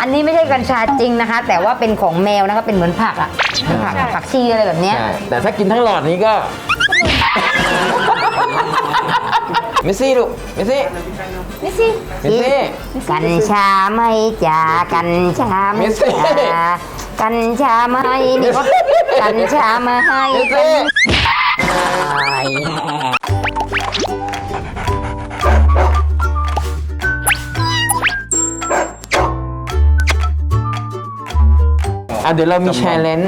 อันนี้ไม่ใช่กัญชาจริงนะคะ แต่ว่าเป็นของแมวนะคะเป็นเหมือนผักอะเหมือนผักใช่ผักชีอะไรแบบเนี้ย ใช่แต่ถ้ากินทั้งหลอดนี้ก็เมสซี่ลูกเมสซี่นี่สิเมสซี่ กัญชาไม่จ่ากัญชาไม่ไม่ใช่จ่ากัญชาไม่นี่ก็กัญชามาให้เมสกัซี่น อะเดี๋ยวเรามีแชร์เลน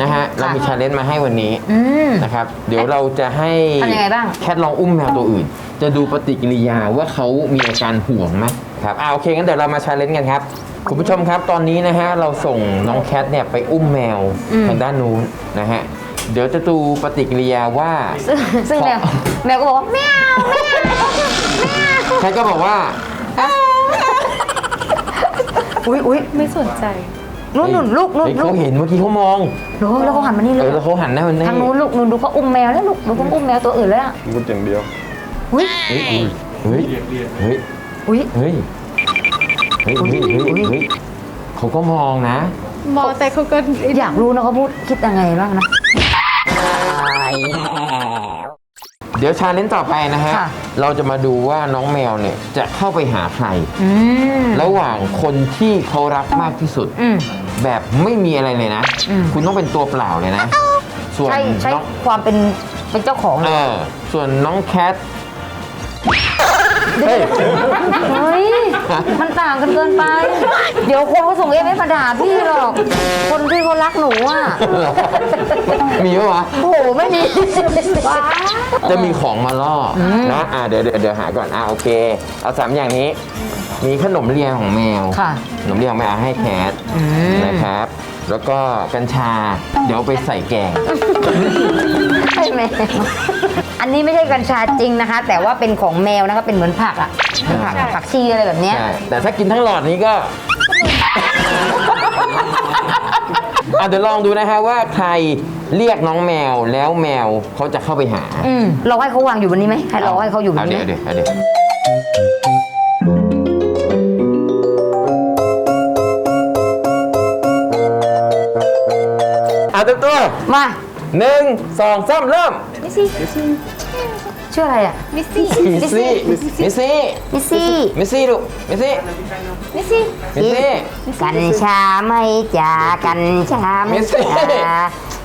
นะฮะเรามีแชร์เลนมาให้วันนี้อืม นะครับ เดี๋ยวเราจะให้ทำยังไงบ้าง แคทลองอุ้มแมวตัวอื่น จะดูปฏิกิริยาว่าเขามีอาการห่วงไหมครับอ่าโอเคงั้นเดี๋ยวเรามาชาเลนจ์กันครับคุณผู้ชมครับตอนนี้นะฮะเราส่งน้องแคทเนี่ยไปอุ้มแมวอืม ทางด้านนู้นนะฮะเดี๋ยวจะดูปฏิกิริยาว่า ซึ่งซึ่งแมวแมวก็บอกว่าแมวแคทก็บอกว่า อุ้ยอุ้ยไม่สนใจ นู่นนู่นลูกนู่นเฮ้ยลูเขากเห็นเมื่อกี้เขามอง ดูแล้วเขาหันมานี่เลเอยอแล้วเขาหันหน้ามันนี่ทางนู้นลูกนู่นดูเขาอุ้มแมวแล้วลูกดูเขาอุ้มแมวตัวอื่นแล้วอะมุดอย่างเดียว อุ้ยเฮ้ยเฮ้ยเฮ้ยอุ้ยเฮ้ยเฮ้ยเฮ้ยเฮ้ยเฮ้ยเฮ้ยเขาก็มองนะมองแต่เขาก็ อยากรู้นะเขาพูดคิดยังไงบ้างนะ เดี๋ยวชาเลนจ์ต่อไปนะฮะ ค่ะ เราจะมาดูว่าน้องแมวเนี่ยจะเข้าไปหาใคร อืม ระหว่างคนที่เขารักมากที่สุด อืมแบบไม่มีอะไรเลยนะ อืม คุณต้องเป็นตัวเปล่าเลยนะ ส่วนใช่ใช่น้องความเป็นเป็นเจ้าของเอเลยอส่วนน้องแคท เฮ้ยเฮ้ย มันต่างกันเกินไป เดี๋ยวคนเขาส่งเอฟไม่มาด่าพี่หรอก คนที่เขารักหนูอะ มีปะวะ โอ้โห ไม่มี จะมีของมาล่ออนะอ่าเดี๋ยวเดี๋ยวเดี๋ยวหาก่อนอ่าโอเค เอาสามอย่างนี้ มีขนมเลียงของแมวค่ะขนมเลียงของแมวเอาให้แคทอืมนะครับ แล้วก็กัญชา เดี๋ยวไปใส่แกง ใช่ไหมอั นนี้ไม่ใช่กัญชาจริงนะคะ แต่ว่าเป็นของแมวนะคะเป็นเหมือนผักอะเป็นผักใช่ผักชีอะไรแบบเนี้ย ใช่แต่ถ้ากินทั้งหลอดนี้ก็ อะเดี๋ยวลองดูนะฮะว่าใครเรียกน้องแมวแล้วแมวเขาจะเข้าไปหาอืมเราให้เขาวางอยู่บนนี้ไหมให้เราให้เขาอยู่บนเอานี้เดี๋ยวไหม เดี๋ยวเอาเดี๋ยวอะเต็มตัวมา หนึ่งสองสามเริ่มนี่สิ ชื่ออะไรอะ มิสซี่ มิสซี่ มิสซี่ มิสซี่ มิสซี่ลูก มิสซี่นี่สิมิสซี่ กัญชาไม่จ่ากัญชาไม่มิสซี่จ่า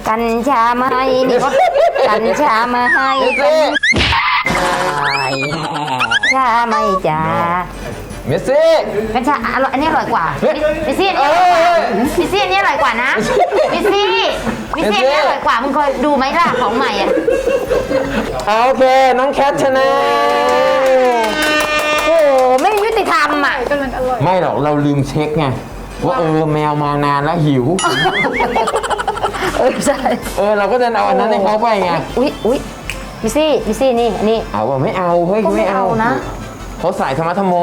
กัญชามาให้นี่ก็กัญชามาให้มิสกัซี่ญชาไม่จ่ามิสซี่กัญชาอร่อยอันนี้อร่อยกว่าเฮ้ยมิสซี่อันเอ้นี้ยมิสซี่อันนี้อร่อยกว่านะ มิสซี่ มิสซี่อันนี้อร่อยกว่ามึงเคยดูไหมล่ะของใหม่อะเอาโอเค น้องแคทชนะ โอ้โหไม่ยุติธรรมอะ กำลังอร่อย ไม่หรอกเราลืมเช็คไงว่าเออแมวมานานแล้วหิว เออใช่เออเราก็จะเอาอันนั้นให้เขาไปไงอุ๊ยอุ๊ยมิสซี่มิสซี่นี่อันนี้เอาว่าไม่เอาเฮ้ยก็ไม่ไม่เอาเอานะ เขาสายธรรมะธรรมโม